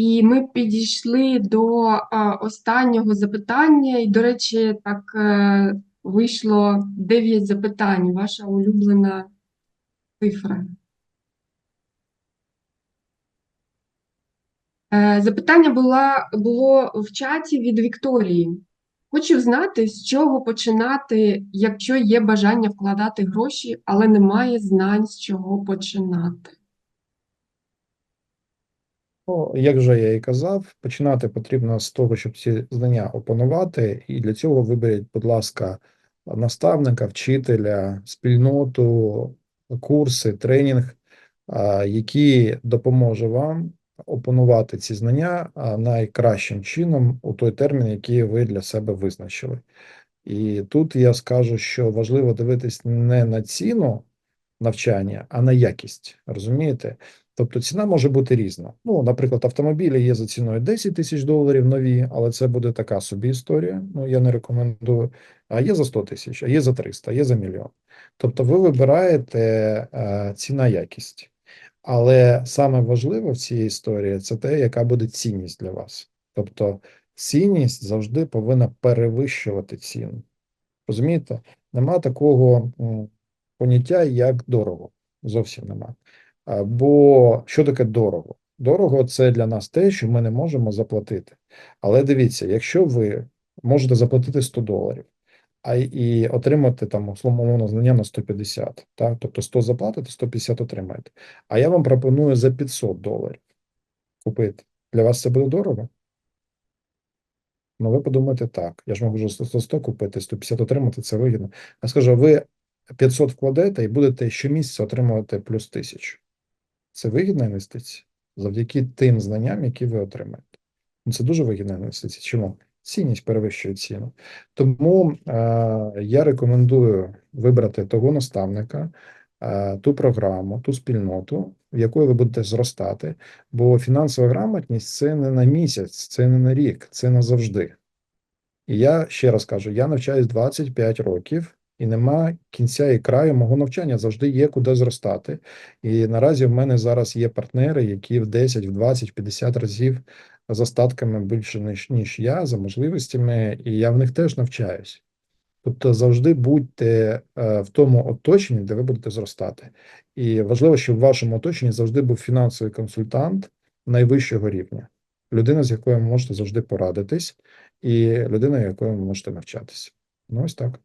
І ми підійшли до останнього запитання. І, до речі, так е, вийшло 9 запитань. Ваша улюблена цифра. Е, Запитання була, було в чаті від Вікторії. Хочу знати, з чого починати, якщо є бажання вкладати гроші, але немає знань, з чого починати. Ну, як вже я і казав, починати потрібно з того, щоб ці знання опанувати, і для цього виберіть, будь ласка, наставника, вчителя, спільноту, курси, тренінг, який допоможе вам опанувати ці знання найкращим чином у той термін, який ви для себе визначили. І тут я скажу, що важливо дивитись не на ціну навчання, а на якість. Розумієте? Тобто ціна може бути різна. Ну, наприклад, автомобілі є за ціною 10 тисяч доларів нові, але це буде така собі історія. Ну, я не рекомендую. А є за 100 тисяч, а є за 300, а є за мільйон. Тобто ви вибираєте е, ціна якість. Але саме важливе в цій історії це те, яка буде цінність для вас. Тобто цінність завжди повинна перевищувати ціну. Розумієте? Нема такого поняття, як дорого. Зовсім нема. Бо що таке дорого? Дорого це для нас те, що ми не можемо заплатити. Але дивіться, якщо ви можете заплатити 100 доларів, а і отримати там условно мовно знання на 150, так? Тобто 100 заплатите, 150 отримаєте. А я вам пропоную за 500 доларів купити. Для вас це буде дорого? Ну, ви подумаєте так, я ж можу за 100 купити, 150 отримати, це вигідно. Я скажу, ви 500 вкладете і будете щомісяця отримувати плюс 1000. Це вигідна інвестиція завдяки тим знанням, які ви отримаєте. Ну, Це дуже вигідна інвестиція. Чому? Цінність перевищує ціну. Тому е, я рекомендую вибрати того наставника, е, ту програму, ту спільноту, в якої ви будете зростати. Бо фінансова грамотність це не на місяць, це не на рік, це назавжди. І я ще раз кажу: я навчаюсь 25 років, і нема кінця і краю мого навчання. Завжди є куди зростати. І наразі в мене зараз є партнери, які в 10, в 20, в 50 разів за статками більше ніж, ніж я, за можливостями, і я в них теж навчаюсь. Тобто завжди будьте е, в тому оточенні, де ви будете зростати. І важливо, щоб в вашому оточенні завжди був фінансовий консультант найвищого рівня, людина, з якою ви можете завжди порадитись, і людина, якою ви можете навчатися. Ну, ось так.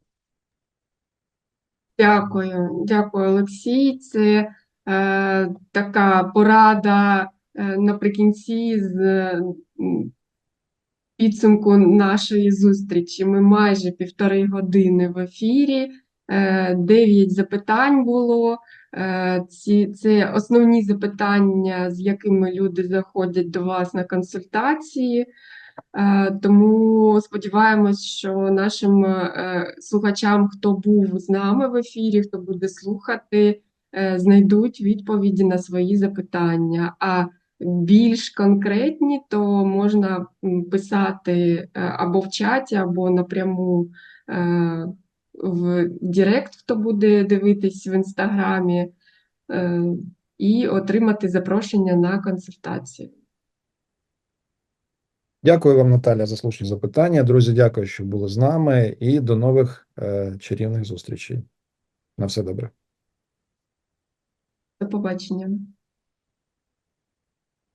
Дякую, дякую, Олексій. Це е, така порада е, наприкінці з м, підсумку нашої зустрічі. Ми майже півтори години в ефірі. Е, Дев'ять запитань було. Е, Ці це основні запитання, з якими люди заходять до вас на консультації. Е, Тому сподіваємось, що нашим е, слухачам, хто був з нами в ефірі, хто буде слухати, е, знайдуть відповіді на свої запитання. А більш конкретні, то можна писати або в чаті, або напряму в Директ, хто буде дивитись в інстаграмі, і отримати запрошення на консультацію. Дякую вам, Наталя, за слушні запитання. Друзі, дякую, що були з нами, і до нових е, чарівних зустрічей. На все добре. До побачення.